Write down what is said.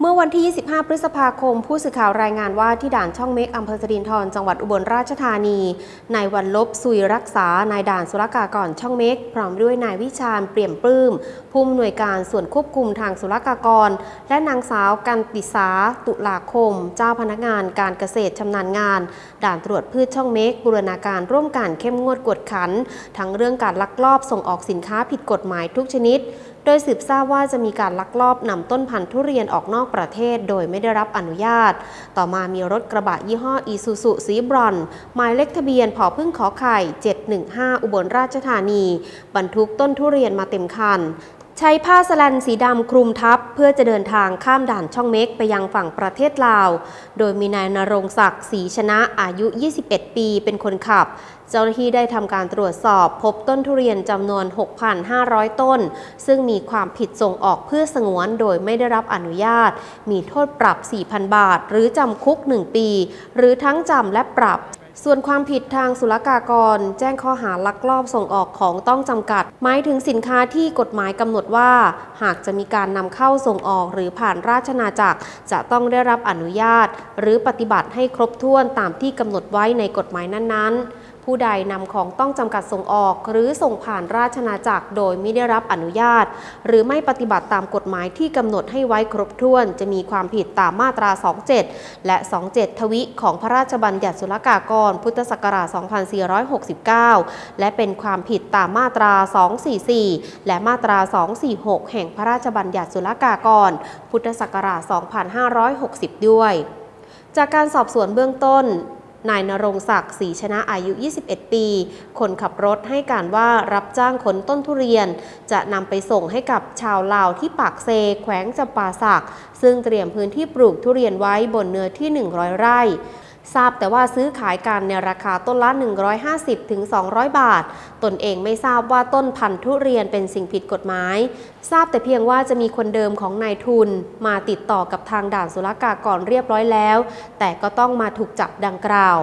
เมื่อวันที่ 25 พฤษภาคม ผู้สื่อข่าวรายงานว่าที่ด่านช่องเมกอำเภอสรินทรจังหวัดอุบลราชธานี นายวันลบสุยรักษา นายด่านสุรกากรช่องเมกพร้อมด้วยนายวิชาญเปี่ยมปลื้มผู้อำนวยการส่วนควบคุมทางสุรกากร และนางสาวกันติสาตุลาคม เจ้าพนักงานการเกษตรชำนาญงาน ด่านตรวจพืชช่องเมกบูรณาการร่วมกันเข้มงวดกวดขัน ทั้งเรื่องการลักลอบส่งออกสินค้าผิดกฎหมายทุกชนิด โดยสืบทราบว่าจะมีการลักลอบนำต้นพันธุ์ทุเรียนออกนอกประเทศ โดยไม่ได้รับอนุญาต ต่อมามีรถกระบะยี่ห้ออีซูซุสีบรอน หมายเลขทะเบียนผอพึ่งขอไข่ 715 อุบลราชธานี บรรทุกต้นทุเรียนมาเต็มคัน ช้ผ้าสแลนสีดำคลุมทับ เพื่อจะเดินทางข้ามด่านช่องเม็กไปยังฝั่งประเทศลาว โดยมีนายนรงศักดิ์ศรีชนะอายุ 21 ปีเป็นคนขับ เจ้าหน้าที่ได้ทำการตรวจสอบพบต้นทุเรียนจำนวน 6,500 ต้น ซึ่งมีความผิดส่งออกเพื่อสงวนโดยไม่ได้รับอนุญาต มีโทษปรับ 4,000 บาท หรือจำคุก 1 ปี หรือทั้งจำและปรับ ส่วนความผิดทางศุลกากร แจ้งข้อหาลักลอบส่งออกของต้องจำกัด หมายถึงสินค้าที่กฎหมายกำหนดว่า หากจะมีการนำเข้าส่งออกหรือผ่านราชนาจักร จะต้องได้รับอนุญาต หรือปฏิบัติให้ครบถ้วนตามที่กำหนดไว้ในกฎหมายนั้นๆ ผู้ใดนำของต้องจำกัดส่งออก หรือส่งผ่านราชนาจักรโดยไม่ได้รับอนุญาต หรือไม่ปฏิบัติตามกฎหมายที่กำหนดให้ไว้ครบถ้วน จะมีความผิดตามมาตรา 27 และ 27 ทวิของพระราชบัญญัติศุลกากร พุทธศักราช 2469 และเป็นความผิดตามมาตรา 244 และมาตรา 246 แห่งพระราชบัญญัติศุลกากร พุทธศักราช 2560 ด้วย จากการสอบสวนเบื้องต้น นายนรงศักดิ์ศรีชนะอายุ 21 ปี คนขับรถให้การว่ารับจ้างขนต้นทุเรียน จะนำไปส่งให้กับชาวลาวที่ปากเซ แขวงจำปาสัก ซึ่งเตรียมพื้นที่ปลูกทุเรียนไว้บนเนื้อที่ 100 ไร่ ทราบแต่ว่าซื้อขายกันในราคาต้นละ 150ถึง200 บาท ตนเองไม่ทราบว่าต้นพันธุ์ทุเรียนเป็นสิ่งผิดกฎหมาย ทราบแต่เพียงว่าจะมีคนเดิมของนายทุน มาติดต่อกับทางด่านศุลกากรเรียบร้อยแล้ว แต่ก็ต้องมาถูกจับดังกล่าว